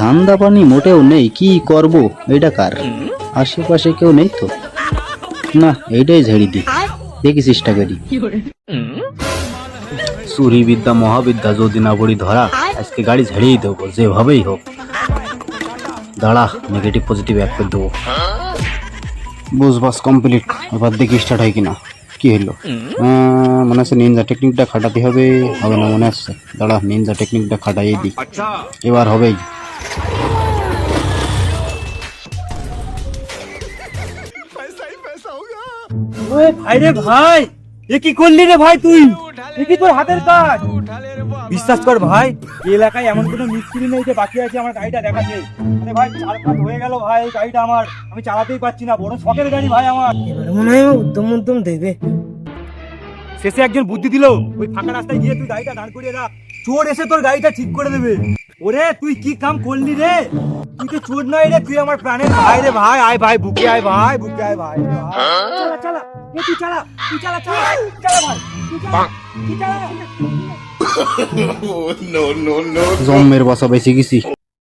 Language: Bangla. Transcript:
ধান্দা পানি মোটেও নেই, কি করব? এটা কার? আশেপাশে কেউ নেই তো? না এইটাই ঝেড়ে দি দেখি চেষ্টা করি। চুরি বিদ্যা মহাবিদ্যা যদি না পড়ি ধরা, আজকে গাড়ি ঝেড়েই দেবো, যেভাবেই হোক। দাঁড়া নেগেটিভ পজিটিভ এক করে দেবো। বুঝ বাস কমপ্লিট এবার দেখি স্টার্ট হয় কিনা। কি হলো? মনে হচ্ছে নিনজা টেকনিকটা খাটাতে হবে। হবে না মনে হচ্ছে? দাঁড়া নিনজা টেকনিকটা খাটাইয়ে দিই। এবার হবেই। ভাই রে ভাই এ কি করলি রে ভাই তুই? কি তোর হাতের কাজ? বিশ্বাস কর ভাই এই এলাকায় এমন কোনো মিস্ত্রি নেই যে বাকি আছে আমার গাড়িটা দেখাতে। আরে ভাই চার পাঁচ হয়ে গেল ভাই এই গাড়িটা আমার। আমি চালাতেই পারছি না বড় শখের গাড়ি ভাই আমার। মনে হয় উদ্যম উদ্যম দেবে। শেষে একজন বুদ্ধি দিল ওই ফাঁকা রাস্তায় গিয়ে তুই গাড়িটা দাঁড় করিয়ে রাখ। চোর এসে তোর গাড়িটা ঠিক করে দেবে। ওরে তুই কি কাম করলি রে? তুই তো চোর নয় রে তুই আমার প্রাণের ভাই রে ভাই। আয় ভাই বুকে আয় ভাই বুকে আয় ভাই। চালা চালা। এ তুই চালা তুই চালা চালা চালা ভাই। তুই চালা, তুই চালা। জম্মের বাসা বেঁচে গেছি।